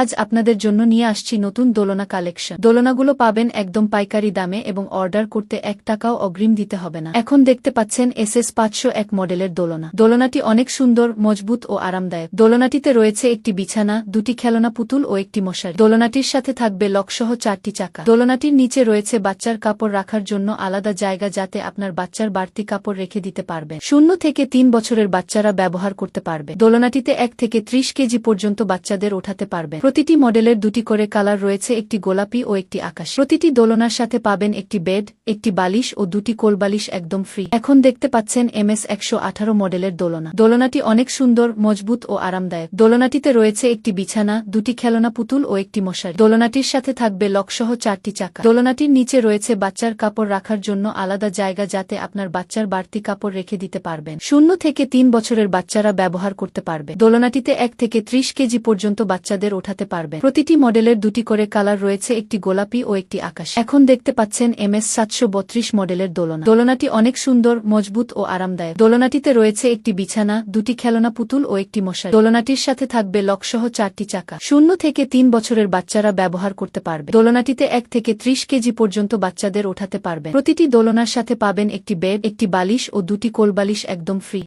আজ আপনাদের জন্য নিয়ে আসছি নতুন দোলনা কালেকশন। দোলনাগুলো পাবেন একদম পাইকারি দামে এবং অর্ডার করতে এক টাকাও অগ্রিম দিতে হবে না। এখন দেখতে পাচ্ছেন এস এস পাঁচশো এক মডেলের দোলনা। দোলনাটি অনেক সুন্দর, মজবুত ও আরামদায়ক। দোলনাটিতে রয়েছে একটি বিছানা, দুটি খেলনা পুতুল ও একটি মশারি। দোলনাটির সাথে থাকবে লকসহ চারটি চাকা। দোলনাটির নিচে রয়েছে বাচ্চার কাপড় রাখার জন্য আলাদা জায়গা যাতে আপনার বাচ্চার বাড়তি কাপড় রেখে দিতে পারবেন। শূন্য থেকে তিন বছরের বাচ্চারা ব্যবহার করতে পারবে। দোলনাটিতে এক থেকে ত্রিশ কেজি পর্যন্ত বাচ্চাদের ওঠাতে পারবে প্রতিটি মডেলের দুটি করে কালার রয়েছে, একটি গোলাপি ও একটি আকাশ। প্রতিটি দোলনার সাথে পাবেন একটি বেড, একটি বালিশ ও দুটি কোলবালিশ একদম ফ্রি। এখন দেখতে পাচ্ছেন এম এস মডেলের দোলনা। দোলনাটি অনেক সুন্দর, মজবুত ও আরামদায়ক। দোলনাটিতে রয়েছে একটি বিছানা, দুটি খেলনা পুতুল ও একটি মশারি। দোলনাটির সাথে থাকবে লকসহ চারটি চাকা। দোলনাটির নিচে রয়েছে বাচ্চার কাপড় রাখার জন্য আলাদা জায়গা যাতে আপনার বাচ্চার বাড়তি কাপড় রেখে দিতে পারবেন। শূন্য থেকে তিন বছরের বাচ্চারা ব্যবহার করতে পারবে। দোলনাটিতে এক থেকে ত্রিশ কেজি পর্যন্ত বাচ্চাদের ওঠাতে পারবে। প্রতিটি মডেলের দুটি করে কালার রয়েছে, একটি গোলাপি ও একটি আকাশ। এখন দেখতে পাচ্ছেন এম এস মডেলের দোলনা। দোলনাটি অনেক সুন্দর, মজবুত ও আরামদায়ক। দোলনাটিতে রয়েছে একটি বিছানা, দুটি খেলনা পুতুল ও একটি মশারি। দোলনাটির সাথে থাকবে লকসহ চারটি চাকা। শূন্য থেকে তিন বছরের বাচ্চারা ব্যবহার করতে পারবে। দোলনাটিতে এক থেকে ত্রিশ কেজি পর্যন্ত বাচ্চাদের ওঠাতে পারবে। প্রতিটি দোলনার সাথে পাবেন একটি বেড, একটি বালিশ ও দুটি কোলবালিশ একদম ফ্রি।